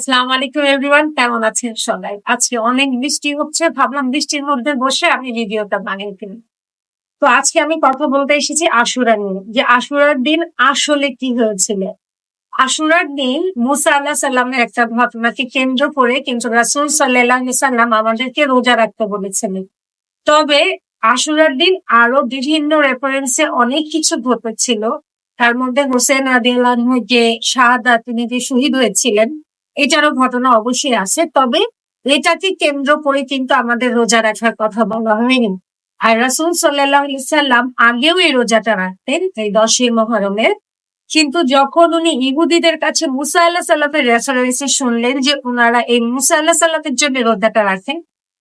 আসসালামু আলাইকুম এভরিওয়ান, কেমন আছেন সবাই? আজকে অনেক বৃষ্টি হচ্ছে, ভাবলাম বৃষ্টির মধ্যে বসে আমি ভিডিওটা বানিয়ে ফেলি। তো আজকে আমি কথা বলতে এসেছি আশুরা নিয়ে, যে আশুরার দিন আসলে কি হয়েছিল? আশুরার দিন মুসা আল্লাহ সাল্লামের একটা ঘটনাকে কেন্দ্র করে কিন্তু রাসুল সাল্লাহ সাল্লাম আমাদেরকে রোজা রাখতে বলেছিলেন। তবে আশুরার দিন আরও বিভিন্ন রেফারেন্সে অনেক কিছু ঘটেছিল। তার মধ্যে হোসেন আদিল্লাহ যে শাহাদা তিনি যে শহীদ হয়েছিলেন এটারও ঘটনা অবশ্যই আছে। তবে এটাকে কেন্দ্র করে কিন্তু আমাদের রোজা রাখার কথা বলা হয়নি। আর রাসুল সাল্লাম আগেও এই রোজাটা রাখতেন, এই দশই মহরমের। কিন্তু যখন উনি ইহুদিদের কাছে মুসা আল্লাহ সাল্লামের রেফারেন্সে শুনলেন যে ওনারা এই মুসা আল্লাহ সাল্লামের জন্য রোজাটা রাখেন,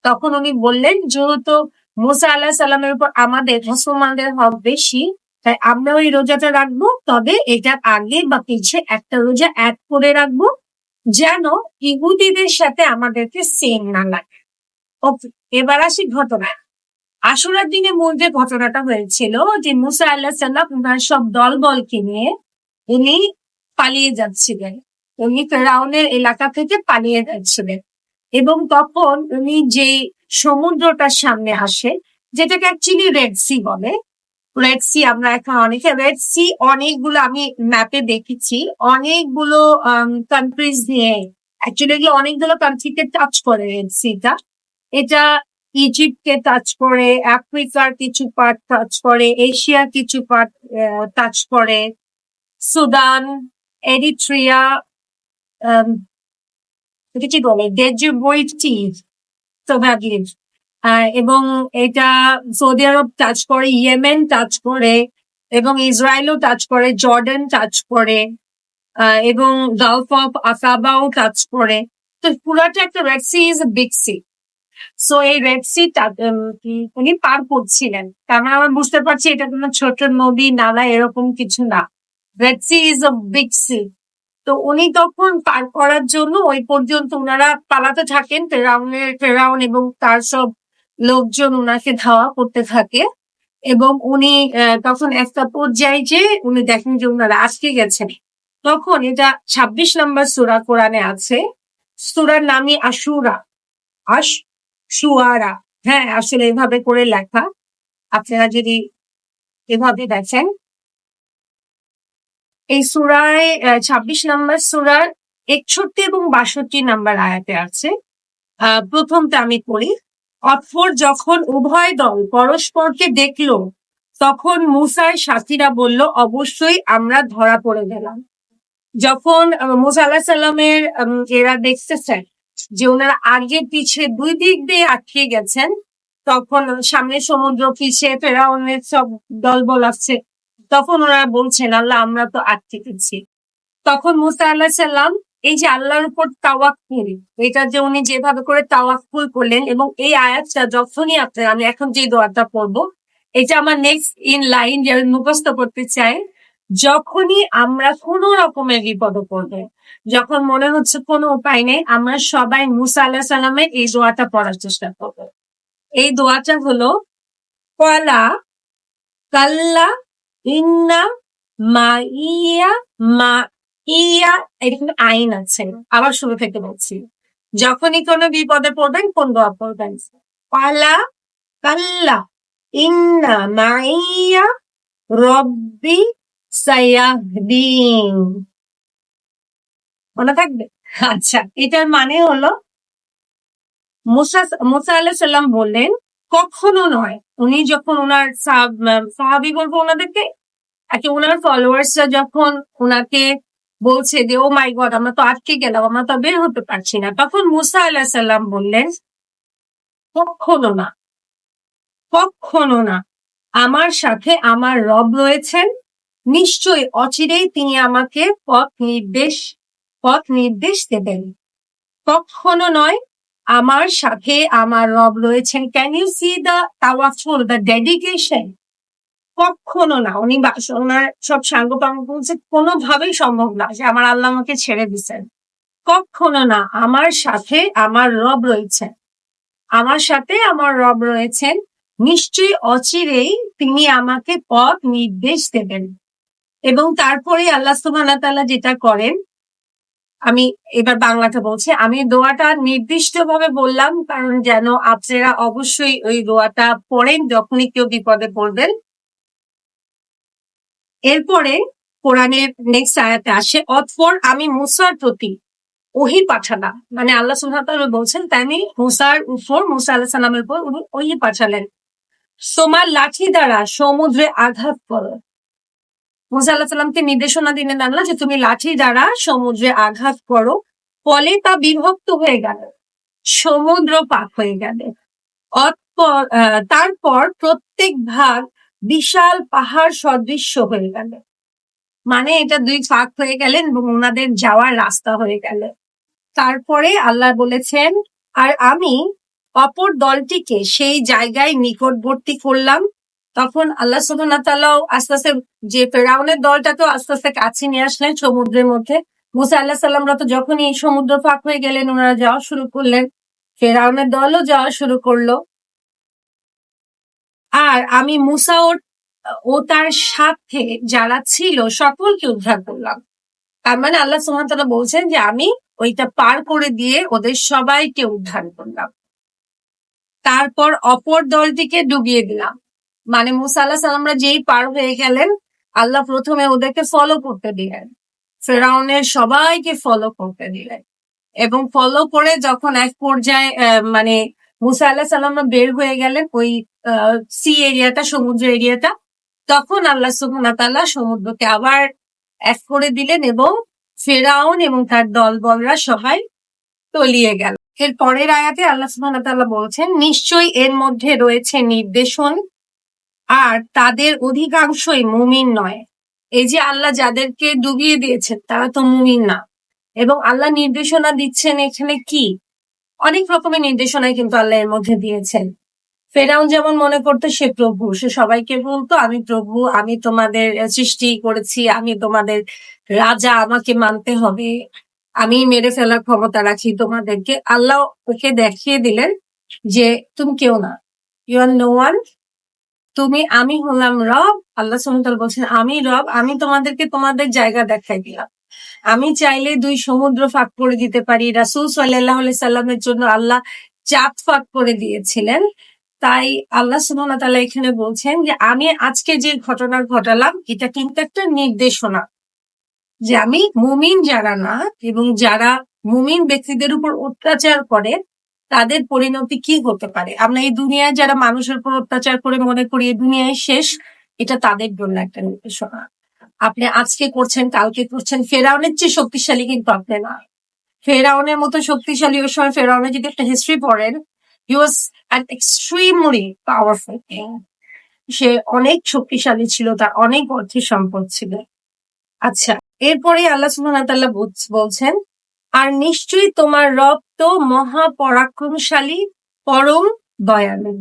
তখন উনি বললেন, যেহেতু মুসা আল্লাহ সাল্লামের উপর আমাদের মুসলমানদের হক বেশি, তাই আমরা ওই রোজাটা রাখব। তবে এটার আগে বা পিছিয়ে একটা রোজা অ্যাড করে রাখব। যেন ইহুদিদের সাথে আমাদেরকে সেম না লাগে। এবার আসি ঘটনা। আশুরার দিনে মূল যে ঘটনাটা হয়েছিল, যে মুসা আল্লাহ সাল্লাম উনার সব দল বলকে নিয়ে উনি পালিয়ে যাচ্ছিলেন। উনি ফেরাউনের এলাকা থেকে পালিয়ে যাচ্ছিলেন। এবং তখন উনি যে সমুদ্রটার সামনে আসে, যেটাকে অ্যাকচুয়ালি রেড সি বলে রেড সি আমরা এখন অনেকে রেড সি অনেকগুলো আমি ম্যাপে দেখেছি। অনেকগুলো কান্ট্রিজ নিয়ে। অ্যাকচুয়ালি অনেকগুলো কান্ট্রিকে টাচ করে রেড সিটা এটা। ইজিপ্টকে টাচ করে আফ্রিকার কিছু পার্ট টাচ করে এশিয়ার কিছু পার্ট টাচ করে সুদান এরিট্রিয়া কি বলে? ডেজুবইটি সোভাগিভ এবং এটা সৌদি আরব টাচ করে, ইয়েমেন টাচ করে, এবং ইসরায়েলও টাচ করে, জর্ডান টাচ করে এবং গালফ অফ আসাবাও টাচ করে। তো পুরাটা একটা red sea is big sea so এই রেড সি উনি পার করছিলেন। তার মানে আমরা বুঝতে পারছি এটা কোনো ছোট নদী, নালা, এরকম কিছু না। Red sea is a big sea তো উনি তখন পার করার জন্য ওই পর্যন্ত ওনারা পালাতে থাকেন, ফেরাউনের, ফেরাউন এবং তার সব লোকজন ওনাকে ধাওয়া করতে থাকে এবং উনি তখন একটা পর্যায়ে যে উনি দেখেন যে ওনারা আজকে গেছেন। তখন এটা ছাব্বিশ নম্বর সুরা কোরআনে আছে, সুরার নামই আশুরা। আশ সুয়ারা হ্যাঁ আসলে এভাবে করে লেখা। আপনারা যদি এভাবে দেখেন, এই সুরায় ছাব্বিশ নম্বর সুরার একষট্টি এবং বাষট্টি নাম্বার আয়াতে আছে। প্রথমটা আমি পড়ি। অতঃপর যখন উভয় দল পরস্পরকে দেখল, তখন মুসার সাথীরা বলল, অবশ্যই আমরা ধরা পড়ে গেলাম। যখন মুসা আল্লাহ সাল্লামের এরা দেখতেছেন যে ওনারা আগে পিছে দুই দিক দিয়ে আটকে গেছেন, তখন সামনে সমুদ্র পিছিয়ে ফেরাউনের সব দল বলাচ্ছে তখন ওনারা বলছেন, আল্লাহ, আমরা তো আটকে গেছি। তখন মুসা আল্লাহ সাল্লাম এই যে আল্লাহর উপর তাওয়াক্কুল, এটা যে উনি যেভাবে করে তাওয়াক্কুল করলেন এবং এই আয়াতটা যখনই আপনার আমি এখন যে দোয়াটা পড়ব, এটা আমার নেক্সট ইন লাইন যে আমি মুখস্থ করতে চাই, যখনই আমরা কোনো রকমের বিপদে পড়বে, যখন মনে হচ্ছে কোনো উপায় নেই, আমরা সবাই মুসা আল্লাহ সাল্লামের এই দোয়াটা পড়ার চেষ্টা করব। এই দোয়াটা হলো, কলা কাল্লা ইন্না মা ইয়া মা ইয়া এখানে আইন আছে। আবার শুরু থেকে বলছি। যখনই কোনো বিপদে পড়বেন, কোন দোয়া পড়বেন? পালা কাল্লা ইন্না মাইয়া রব্বি সায়াহদিন। মনে থাকবে? আচ্ছা এটার মানে হলো মুসা মুসা আল্লাহ সাল্লাম বললেন, কখনো নয়, উনি যখন ওনার সাহাবি বলব ওনাদেরকে, একে ওনার ফলোয়ার্সরা যখন ওনাকে বলছে যে ও মাই গড আমরা তো আটকে গেলাম, আমরা তো বের হতে পারছি না। তখন মুসা আল্লাহ সাল্লাম বললেন, কখনো না কখনো না। আমার সাথে আমার রব রয়েছেন। নিশ্চয়ই অচিরেই তিনি আমাকে পথ নির্দেশ পথ নির্দেশ দেবেন। কখনো নয়, আমার সাথে আমার রব রয়েছেন। ক্যান ইউ সি দ্য তাওয়াফুল দ্য ডেডিকেশন কখনো না। উনি ওনার সব সাঙ্গ পাঙ্গ বলছে, কোনোভাবেই সম্ভব না যে আমার আল্লাহ আমাকে ছেড়ে দিছেন কখনো না। আমার সাথে আমার রব রয়েছেন আমার সাথে আমার রব রয়েছেন। নিশ্চয়ই অচিরেই তিনি আমাকে পথ নির্দেশ দেবেন। এবং তারপরে আল্লাহ ওয়া যেটা করেন, আমি এবার বাংলাটা বলছি, আমি দোয়াটা নির্দিষ্ট ভাবে বললাম, কারণ যেন আপনারা অবশ্যই ওই দোয়াটা পড়েন যখনই কেউ বিপদে পড়বেন। এরপরে কোরআনের নেক্সট আয়াতে আসে, অতপর আমি মুসার প্রতি ওহি পাঠালাম। মানে আল্লাহ সুহাতাল বলছেন তেমনি মুসার উপর, মুসা আল্লাহ সাল্লামের উপর উনি ওহি পাঠালেন। সোমার লাঠি দ্বারা সমুদ্রে আঘাত করো। মুসা আল্লাহ সাল্লামকে নির্দেশনা দিলেন আল্লাহ যে তুমি লাঠি দ্বারা সমুদ্রে আঘাত করো, ফলে তা বিভক্ত হয়ে গেল, সমুদ্র পাক হয়ে গেল। অতপর তারপর প্রত্যেক ভাগ বিশাল পাহাড় সদৃশ্য হয়ে গেল। মানে এটা দুই ফাঁক হয়ে গেলেন এবং ওনাদের যাওয়ার রাস্তা হয়ে গেল। তারপরে আল্লাহ বলেছেন, আর আমি অপর দলটিকে সেই জায়গায় নিকটবর্তী করলাম। তখন আল্লাহ সুবহানাহু আস্তে আস্তে যে ফেরাউনের দলটাকেও আস্তে আস্তে কাছে নিয়ে আসলেন সমুদ্রের মধ্যে। মুসা আল্লাহ সাল্লামরা তো যখনই সমুদ্র ফাঁক হয়ে গেলেন, ওনারা যাওয়া শুরু করলেন। ফেরাউনের দলও যাওয়া শুরু করল। আর আমি মুসা ও তার সাথে যারা ছিল সকলকে উদ্ধার করলাম। তার মানে আল্লাহ সুহামতাল্লাহ বলছেন যে আমি ওইটা পার করে দিয়ে ওদের সবাইকে উদ্ধার করলাম। তারপর অপর দলটিকে ডুবিয়ে দিলাম। মানে মুসা আল্লাহ সাল্লামরা যেই পার হয়ে গেলেন, আল্লাহ প্রথমে ওদেরকে ফলো করতে দিলেন। ফেরাউনের সবাইকে ফলো করতে দিলেন। এবং ফলো করে যখন এক পর্যায়ে মানে মুসা আল্লাহ সাল্লামরা বের হয়ে গেলেন ওই সি এরিয়াটা, সমুদ্র এরিয়াটা। তখন আল্লাহ সুবহানাহু ওয়া সমুদ্রকে আবার এক করে দিলেন এবং ফেরাউন এবং তার দলবলরা সবাই তলিয়ে গেল। এর পরের আয়াতে আল্লাহ সুবহানাহু ওয়া বলছেন, নিশ্চয়ই এর মধ্যে রয়েছে নির্দেশন, আর তাদের অধিকাংশই মুমিন নয়। এই যে আল্লাহ যাদেরকে ডুবিয়ে দিয়েছেন, তারা তো মুমিন না। এবং আল্লাহ নির্দেশনা দিচ্ছেন এখানে কি? অনেক রকমের নির্দেশনাই কিন্তু আল্লাহ এর মধ্যে দিয়েছেন। ফেরাউন যেমন মনে করতো, সে প্রভু। সে সবাইকে বলতো, আমি প্রভু, আমি তোমাদের সৃষ্টি করেছি, আমি তোমাদের রাজা, আমাকে মানতে হবে। আমি মেরে ফেলার ক্ষমতা রাখি তোমাদেরকে। আল্লাহ ওকে দেখিয়ে দিলেন যে, তুমি কেউ না। ইউ আর নো ওয়ান তুমি, আমি হলাম রব। আল্লাহ সুমতাল বলছেন, আমি রব, আমি তোমাদেরকে তোমাদের জায়গা দেখাই দিলাম। আমি চাইলে দুই সমুদ্র ফাঁক করে দিতে পারি। রাসুল সাল্লাহ সাল্লামের জন্য আল্লাহ চাঁদ ফাঁক করে দিয়েছিলেন। তাই আল্লাহ তাআলা এখানে বলছেন যে, আমি আজকে যে ঘটনা ঘটালাম, এটা কিন্তু একটা নির্দেশনা যে আমি মুমিন যারা না এবং যারা মুমিন ব্যক্তিদের উপর অত্যাচার করে, তাদের পরিণতি কি হতে পারে? আমরা এই দুনিয়ায় যারা মানুষের উপর অত্যাচার করে মনে করি, এই দুনিয়ায় শেষ, এটা তাদের জন্য একটা নির্দেশনা। আপনি আজকে করছেন, কালকে করছেন, ফেরাউনের চেয়ে শক্তিশালী কিন্তু আপনি না। ফেরাউনের মতো শক্তিশালী ওই সময় ফেরাউনের যদি একটা হিস্ট্রি পড়েন he was an extremely powerful king সে অনেক শক্তিশালী ছিল, তার অনেক অর্থের সম্পদ ছিল। আচ্ছা এরপরে আল্লাহ ওয়া বলছেন, আর নিশ্চয়ই তোমার রব তো মহাপরাক্রমশালী, পরম দয়ালু।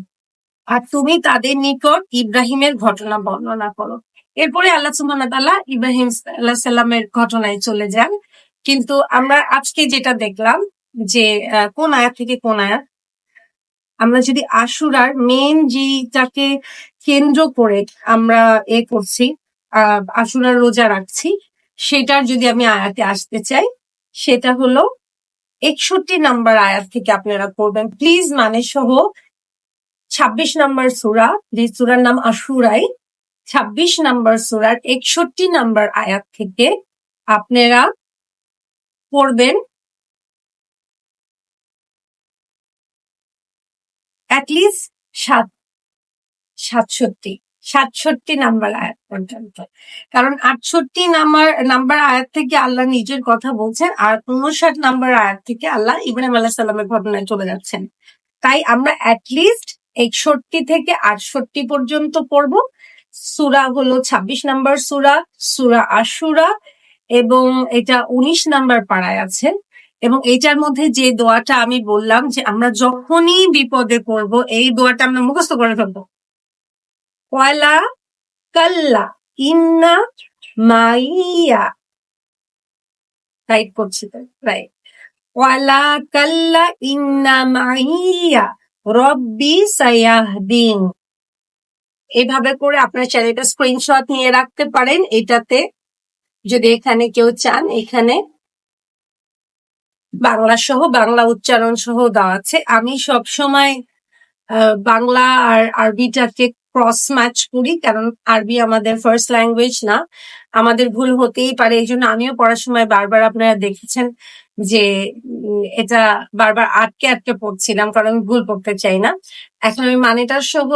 আর তুমি তাদের নিকট ইব্রাহিমের ঘটনা বর্ণনা করো। এরপরে আল্লাহ ওয়া তাআলা ইব্রাহিম আল্লাহ সাল্লামের ঘটনায় চলে যান। কিন্তু আমরা আজকে যেটা দেখলাম যে কোন আয়াত থেকে কোন আয়াত? আমরা যদি আশুরার মেন যেটাকে কেন্দ্র করে আমরা এ করছি আশুরার রোজা রাখছি, সেটার যদি আমি আয়াতে আসতে চাই, সেটা হলো একষট্টি নাম্বার আয়াত থেকে আপনারা করবেন প্লিজ মানে সহ ছাব্বিশ নাম্বার সুরা, যে সুরার নাম আশুরাই ছাব্বিশ নাম্বার সুরার একষট্টি নাম্বার আয়াত থেকে আপনারা পড়বেন। অ্যাটলিস্ট সাত, সাতষট্টি সাতষট্টি নাম্বার আয়াত পর্যন্ত। কারণ আটষট্টি নাম্বার নাম্বার আয়াত থেকে আল্লাহ নিজের কথা বলছেন, আর উনষাট নাম্বার আয়াত থেকে আল্লাহ ইব্রাহিম আল্লাহ সাল্লামের ঘটনায় চলে যাচ্ছেন। তাই আমরা অ্যাটলিস্ট একষট্টি থেকে আটষট্টি পর্যন্ত পড়ব। সুরা হলো ছাব্বিশ নাম্বার সুরা সুরা আশুরা এবং এটা উনিশ নাম্বার পাড়ায় আছে। এবং এইটার মধ্যে যে দোয়াটা আমি বললাম যে আমরা যখনই বিপদে পড়ব, এই দোয়াটা আমরা মুখস্থ করে ফেলব। কয়লা কাল্লা ইন্না মাইয়া। রাইট করছি তো রাইট ওয়ালা কাল্লা ইন্না মাইয়া, রব্বি সায়াহদিন। এভাবে করে আপনার চ্যানেলটা স্ক্রিনশট নিয়ে রাখতে পারেন। এটাতে যদি এখানে কেউ চান, এখানে বাংলা সহ, বাংলা উচ্চারণ সহ দেওয়া আছে। আমি সব সময় বাংলা আর আরবিটাকে ক্রস ম্যাচ করি, কারণ আরবি আমাদের ফার্স্ট ল্যাঙ্গুয়েজ না। আমাদের ভুল হতেই পারে, এই জন্য আমিও পড়ার সময় বারবার আপনারা দেখেছেন যে এটা বারবার আটকে আটকে পড়ছিলাম, কারণ আমি ভুল পড়তে চাই না। এখন আমি মানেটার সহ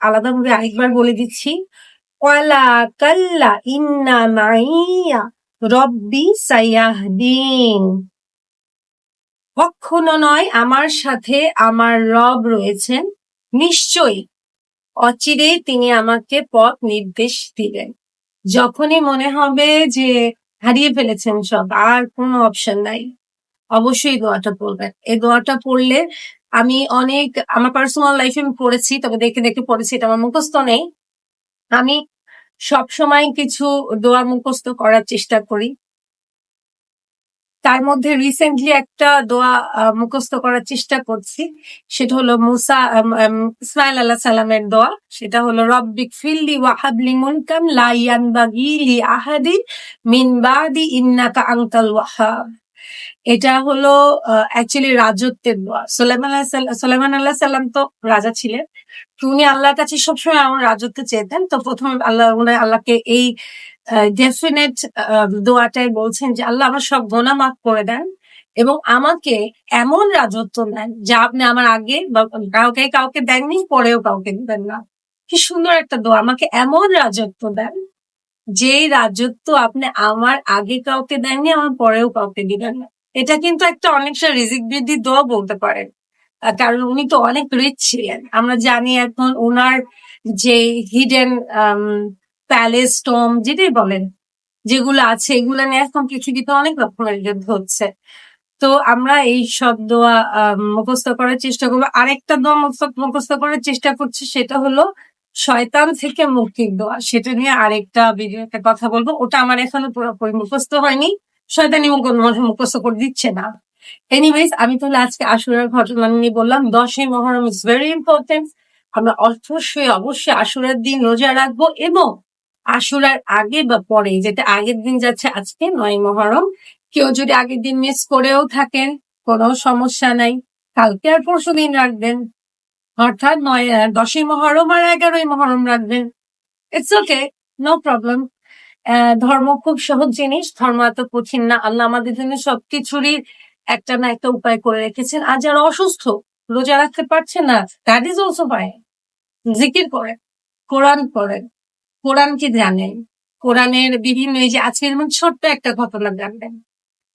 আলাদাভাবে আরেকবার বলে দিচ্ছি। ওয়ালা কাল্লা ইন্না মাইয়া রব্বি সাইয়াহদিন। কখনো নয় আমার সাথে আমার রব রয়েছেন। নিশ্চয়ই অচিরেই তিনি আমাকে পথ নির্দেশ দিলেন যখনই মনে হবে যে হারিয়ে ফেলেছেন সব, আর কোনো অপশন নাই। অবশ্যই দোয়াটা পড়বেন। এই দোয়াটা পড়লে আমি অনেক, আমার পার্সোনাল লাইফে আমি পড়েছি, তবে দেখে দেখে পড়েছি, এটা আমার মুখস্থ নেই। আমি সব সময় কিছু দোয়া মুখস্থ করার চেষ্টা করি। তার মধ্যে রিসেন্টলি একটা দোয়া মুখস্থ করার চেষ্টা করছি। সেটা হলো মুসা ইসমাইল আল্লাহ সালামের দোয়া। সেটা হলো, রব্বিক ফিল্লি ওয়াহাবলি মুলকান লা ইয়ানবাগি লি আহাদিন মিন বাদি ইন্নাকা আনতাল ওয়াহাব। এটা হলো অ্যাকচুয়ালি রাজত্বের দোয়া। আল্লাহ সাল্লাম আল্লাহ সাল্লাম তো রাজা ছিলেন। উনি আল্লাহর কাছে সবসময় আমার রাজত্ব চেয়েতেন। তো প্রথমে আল্লাহ উনি আল্লাহকে এই ডেফিনেট দোয়াটাই বলছেন যে, আল্লাহ আমার সব গোনা মাফ করে দেন এবং আমাকে এমন রাজত্ব দেন যা আপনি আমার আগে কাউকে কাউকে দেননি, পরেও কাউকে দিবেন না। কি সুন্দর একটা দোয়া। আমাকে এমন রাজত্ব দেন যেই রাজত্ব আপনি আমার আগে কাউকে দেননি, আমার পরেও কাউকে দিবেন না। এটা কিন্তু একটা অনেকটা রিজিক বৃদ্ধি দোয়া বলতে পারেন। কারণ উনি তো অনেক রিচ ছিলেন। আমরা জানি এখন ওনার যে হিডেন প্যালেস টোম যেটাই বলেন, যেগুলো আছে, এগুলো নিয়ে এখন পৃথিবীতে অনেক রকমের যুদ্ধ হচ্ছে। তো আমরা এই সব দোয়া মুখস্থ করার চেষ্টা করব। আরেকটা দোয়া মুখস্থ করার চেষ্টা করছি, সেটা হলো শয়তান থেকে মুক্তির দোয়া সেটা নিয়ে আরেকটা ভিডিওতে কথা বলব। ওটা আমার এখনও পুরোপুরি মুখস্থ হয়নি। শয়তানি মুখ- মুখস্থ করে দিচ্ছে না। এনিওয়েজ আমি তাহলে আজকে আশুরার ঘটনা নিয়ে বললাম। দশই মহরম ইজ ভেরি ইম্পর্টেন্ট আমরা অবশ্যই অবশ্যই আশুরার দিন রোজা রাখব এবং আশুরার আগে বা পরে যেটা আগের দিন যাচ্ছে আজকে, নয় মহরম, কেউ যদি আগের দিন মিস করেও থাকেন, কোনো সমস্যা নাই। কালকে আর পরশু দিন রাখবেন। অর্থাৎ নয় দশই মহরম আর এগারোই মহরম রাখবেন। ইটস ওকে নো প্রবলেম ধর্ম খুব সহজ জিনিস, ধর্ম এত কঠিন না। আল্লাহ আমাদের জন্য সবকিছুরই একটা না একটা উপায় করে রেখেছেন। আর যারা অসুস্থ, রোজা রাখতে পারছে না দ্যাট ইজ অলসো ফাইন জিকির করেন, কোরআন কোরআন কি জানেন। কোরআনের বিভিন্ন এই যে আজকে যেমন ছোট্ট একটা ঘটনা জানবেন।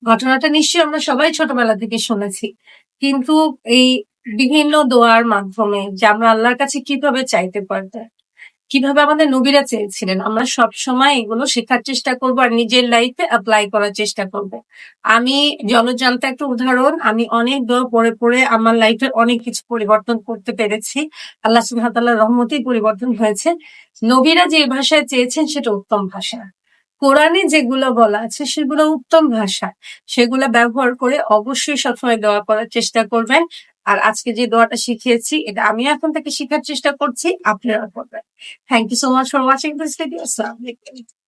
ঘটনাটা নিশ্চয়ই আমরা সবাই ছোটবেলা থেকে শুনেছি। কিন্তু এই বিভিন্ন দোয়ার মাধ্যমে যে আমরা আল্লাহর কাছে কীভাবে চাইতে পারব? কীভাবে আমাদের নবীরা চেয়েছিলেন? আমরা সব সময় এগুলো শেখার চেষ্টা করব আর নিজের লাইফে অ্যাপ্লাই করার চেষ্টা করব। আমি জলজান্ত একটা উদাহরণ, আমি অনেক দোয়া পড়ে পড়ে আমার লাইফের অনেক কিছু পরিবর্তন করতে পেরেছি। আল্লাহ সুবহানাহু রহমতেই পরিবর্তন হয়েছে। নবীরা যে ভাষায় চেয়েছেন সেটা উত্তম ভাষা। কোরআনে যেগুলো বলা আছে সেগুলো উত্তম ভাষা। সেগুলো ব্যবহার করে অবশ্যই সবসময় দোয়া করার চেষ্টা করবেন। আর আজকে যে দোয়াটা শিখিয়েছি, এটা আমি এখন থেকে শেখার চেষ্টা করছি আপনারা করবেন। Thank you so much for watching this video আসসালামু আলাইকুম